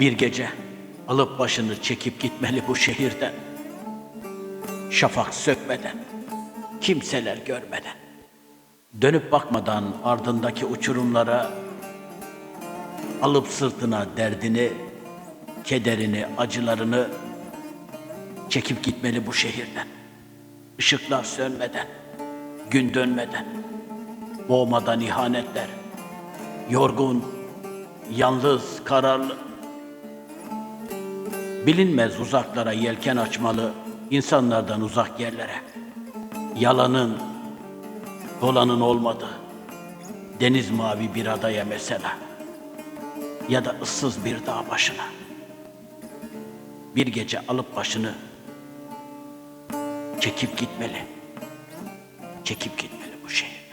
Bir gece alıp başını çekip gitmeli bu şehirden. Şafak sökmeden, kimseler görmeden. Dönüp bakmadan ardındaki uçurumlara alıp sırtına derdini, kederini, acılarını çekip gitmeli bu şehirden. Işıklar sönmeden, gün dönmeden, boğmadan ihanetler, yorgun, yalnız, kararlı, bilinmez uzaklara yelken açmalı, insanlardan uzak yerlere. Yalanın, dolanın olmadı. Deniz mavi bir adaya mesela. Ya da ıssız bir dağ başına. Bir gece alıp başını çekip gitmeli. Çekip gitmeli bu şehir.